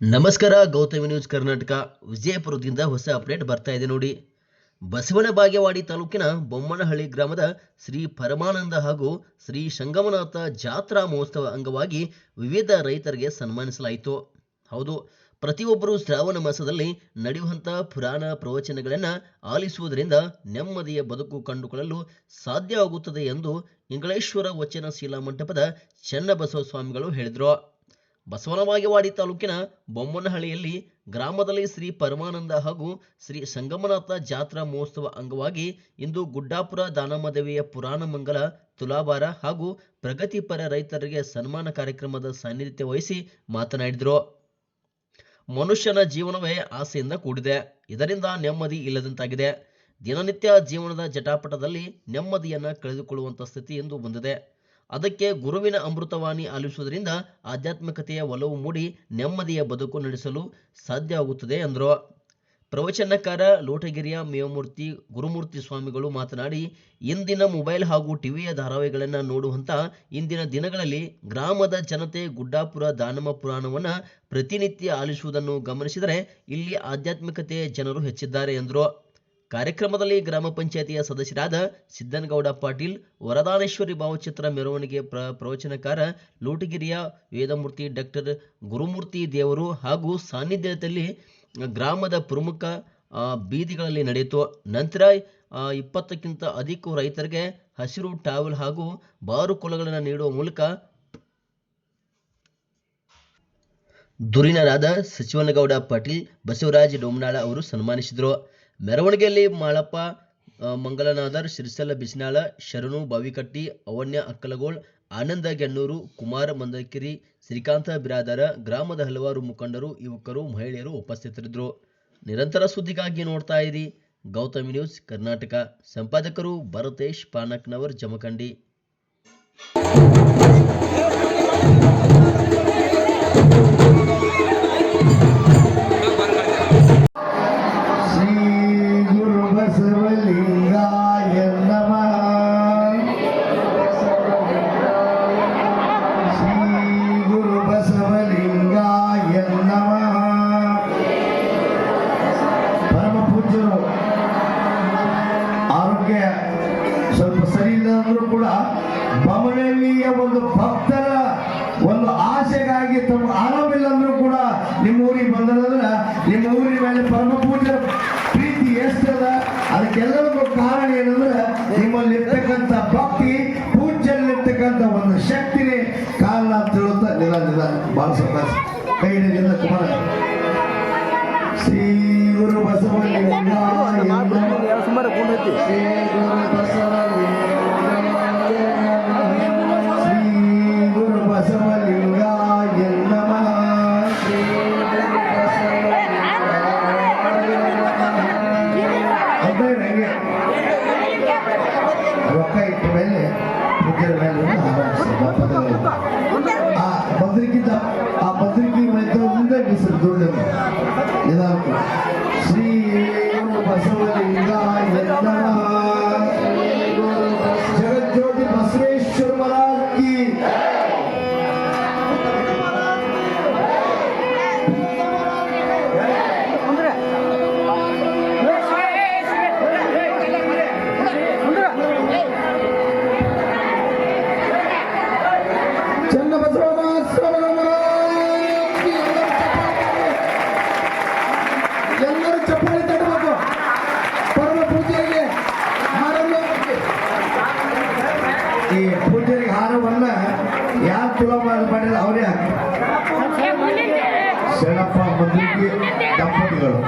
ನಮಸ್ಕಾರ, ಗೌತಮಿ ನ್ಯೂಸ್ ಕರ್ನಾಟಕ. ವಿಜಯಪುರದಿಂದ ಹೊಸ ಅಪ್ಡೇಟ್ ಬರ್ತಾ ಇದೆ ನೋಡಿ. ಬಸವನ ಬಾಗೇವಾಡಿ ತಾಲೂಕಿನ ಬೊಮ್ಮನಹಳ್ಳಿ ಗ್ರಾಮದ ಶ್ರೀ ಪರಮಾನಂದ ಹಾಗೂ ಶ್ರೀ ಸಂಗಮನಾಥ ಜಾತ್ರಾ ಮಹೋತ್ಸವ ಅಂಗವಾಗಿ ವಿವಿಧ ರೈತರಿಗೆ ಸನ್ಮಾನಿಸಲಾಯಿತು. ಹೌದು, ಪ್ರತಿಯೊಬ್ಬರು ಶ್ರಾವಣ ಮಾಸದಲ್ಲಿ ನಡೆಯುವಂಥ ಪುರಾಣ ಪ್ರವಚನಗಳನ್ನು ಆಲಿಸುವುದರಿಂದ ನೆಮ್ಮದಿಯ ಬದುಕು ಕಂಡುಕೊಳ್ಳಲು ಸಾಧ್ಯವಾಗುತ್ತದೆ ಎಂದು ಇಂಗಳೇಶ್ವರ ವಚನಶೀಲ ಮಂಟಪದ ಚನ್ನಬಸವ ಸ್ವಾಮಿಗಳು ಹೇಳಿದರು. ಬಸವನಬಾಗೇವಾಡಿ ತಾಲೂಕಿನ ಬೊಮ್ಮನಹಳ್ಳಿಯಲ್ಲಿ ಗ್ರಾಮದಲ್ಲಿ ಶ್ರೀ ಪರಮಾನಂದ ಹಾಗೂ ಶ್ರೀ ಸಂಗಮನಾಥ ಜಾತ್ರಾ ಮಹೋತ್ಸವ ಅಂಗವಾಗಿ ಇಂದು ಗುಡ್ಡಾಪುರ ದಾನಮದೇವಿಯ ಪುರಾಣ ಮಂಗಲ, ತುಲಾಭಾರ ಹಾಗೂ ಪ್ರಗತಿಪರ ರೈತರಿಗೆ ಸನ್ಮಾನ ಕಾರ್ಯಕ್ರಮದ ಸಾನ್ನಿಧ್ಯ ವಹಿಸಿ ಮಾತನಾಡಿದರು. ಮನುಷ್ಯನ ಜೀವನವೇ ಆಸೆಯಿಂದ ಕೂಡಿದೆ. ಇದರಿಂದ ನೆಮ್ಮದಿ ಇಲ್ಲದಂತಾಗಿದೆ. ದಿನನಿತ್ಯ ಜೀವನದ ಜಟಾಪಟದಲ್ಲಿ ನೆಮ್ಮದಿಯನ್ನು ಕಳೆದುಕೊಳ್ಳುವಂಥ ಸ್ಥಿತಿ ಎಂದು ಬಂದಿದೆ. ಅದಕ್ಕೆ ಗುರುವಿನ ಅಮೃತವಾಣಿ ಆಲಿಸುವುದರಿಂದ ಆಧ್ಯಾತ್ಮಿಕತೆಯ ಒಲವು ಮೂಡಿ ನೆಮ್ಮದಿಯ ಬದುಕು ನಡೆಸಲು ಸಾಧ್ಯವಾಗುತ್ತದೆ ಎಂದರು ಪ್ರವಚನಕಾರ ಲೋಟಗಿರಿಯ ಮೇವಮೂರ್ತಿ ಗುರುಮೂರ್ತಿ ಸ್ವಾಮಿಗಳು ಮಾತನಾಡಿ, ಇಂದಿನ ಮೊಬೈಲ್ ಹಾಗೂ ಟಿವಿಯ ಧಾರಾವಾಹಿಗಳನ್ನು ನೋಡುವಂಥ ಇಂದಿನ ದಿನಗಳಲ್ಲಿ ಗ್ರಾಮದ ಜನತೆ ಗುಡ್ಡಾಪುರ ದಾನಮ ಪುರಾಣವನ್ನು ಪ್ರತಿನಿತ್ಯ ಆಲಿಸುವುದನ್ನು ಗಮನಿಸಿದರೆ ಇಲ್ಲಿ ಆಧ್ಯಾತ್ಮಿಕತೆಯ ಜನರು ಹೆಚ್ಚಿದ್ದಾರೆ ಎಂದರು ಕಾರ್ಯಕ್ರಮದಲ್ಲಿ ಗ್ರಾಮ ಪಂಚಾಯತಿಯ ಸದಸ್ಯರಾದ ಸಿದ್ದನಗೌಡ ಪಾಟೀಲ್, ವರದಾನೇಶ್ವರಿ ಭಾವಚಿತ್ರ ಮೆರವಣಿಗೆ ಪ್ರ, ಪ್ರವಚನಕಾರ ಲೋಟಗಿರಿಯ ವೇದಮೂರ್ತಿ ಡಾಕ್ಟರ್ ಗುರುಮೂರ್ತಿ ದೇವರು ಹಾಗೂ ಸಾನ್ನಿಧ್ಯದಲ್ಲಿ ಗ್ರಾಮದ ಪ್ರಮುಖ ಬೀದಿಗಳಲ್ಲಿ ನಡೆಯಿತು. ನಂತರ ಇಪ್ಪತ್ತಕ್ಕಿಂತ ಅಧಿಕ ರೈತರಿಗೆ ಹಸಿರು ಟಾವೆಲ್ ಹಾಗೂ ಬಾರು ಕೊಲಗಳನ್ನು ನೀಡುವ ಮೂಲಕ ದುರಿನರಾದ ಸಚಿವನಗೌಡ ಪಾಟೀಲ್ ಬಸವರಾಜ್ ಡೋಮನಾಳ ಅವರು ಸನ್ಮಾನಿಸಿದರು. ಮೆರವಣಿಗೆಯಲ್ಲಿ ಮಾಳಪ್ಪ ಮಂಗಲನಾದರ್ ಶಿರ್ಸಲ ಬಿಸ್ನಾಳ, ಶರಣು ಬಾವಿಕಟ್ಟಿ ಅವನ್ಯ ಅಕ್ಕಲಗೋಳ್, ಆನಂದ ಗೆಣ್ಣೂರು, ಕುಮಾರ ಮಂದಕಿರಿ, ಶ್ರೀಕಾಂತ ಬಿರಾದರ, ಗ್ರಾಮದ ಹಲವಾರು ಮುಖಂಡರು, ಯುವಕರು, ಮಹಿಳೆಯರು ಉಪಸ್ಥಿತರಿದ್ದರು. ನಿರಂತರ ಸುದ್ದಿಗಾಗಿ ನೋಡ್ತಾ ಇರಿ ಗೌತಮಿ ನ್ಯೂಸ್ ಕರ್ನಾಟಕ. ಸಂಪಾದಕರು ಭರತೇಶ್ ಪಾನಕ್ನವರ್ ಜಮಖಂಡಿ. ಕೂಡ ಒಂದು ಭಕ್ತರ ಒಂದು ಆಸೆಗಾಗಿ ತಮ್ಮ ಆರಾಮಿಲ್ಲ ಅಂದ್ರೂ ಕೂಡ ನಿಮ್ಮ ಊರಿಗೆ ಬಂದರಂದ್ರ ನಿಮ್ಮ ಊರಿನ ಮೇಲೆ ಪರಮ ಪೂಜೆ ಪ್ರೀತಿ ಎಷ್ಟದ? ಅದಕ್ಕೆಲ್ಲರಿಗೂ ಕಾರಣ ಏನಂದ್ರೆ ನಿಮ್ಮಲ್ಲಿ ಇರ್ತಕ್ಕಂಥ ಭಕ್ತಿ ಪೂಜೆಯಲ್ಲಿರ್ತಕ್ಕಂಥ ಒಂದು ಶಕ್ತಿನೇ ಕಾರಣ ಅಂತ ಹೇಳುತ್ತಾ ನಿಲ್ಲ ನಿಲ್ಲ ಬಹಳ ಸಂತೋಷ ಕೈ ಕುಮಾರ. ಶ್ರೀ ಗುರು ಬಸವಲಿಂಗಾಯ ರೊಕ್ಕ ಇಟ್ಟ ಮೇಲೆ ಪೂಜ್ಯರ ಮೇಲೆ ಆರಂಭಿಸಿದ ಪದಗಳು ಆ ಭದ್ರಿಕಿಂತ ಆ ಭದ್ರಿಕೆ ಮುಂದೆ ಬಿಸಿಲು ದುಡ್ಡು ನಿಧಾನ ಶ್ರೀ ಗುರು ಬಸವಲಿಂಗಾಯ ನಮಃ ಜಗಜ್ಯೋತಿ ಬಸವೇಶ್ವರ ಮಹಾರಾಜ್ ಚಪ್ಪಾಳೆ ತಟ್ಟಬೇಕು ಪರಮ ಪೂಜೆಗೆ ಹಾರನ್ನು. ಈ ಪೂಜೆಗೆ ಹಾರವನ್ನ ಯಾರು ತುಲ ಮಾಡಿಲ್ಲ ಅವರೇ ಹಾಕಿ ಶರಣಪ್ಪ ಮಂದಿಗೆ ದಂಪತಿಗಳು.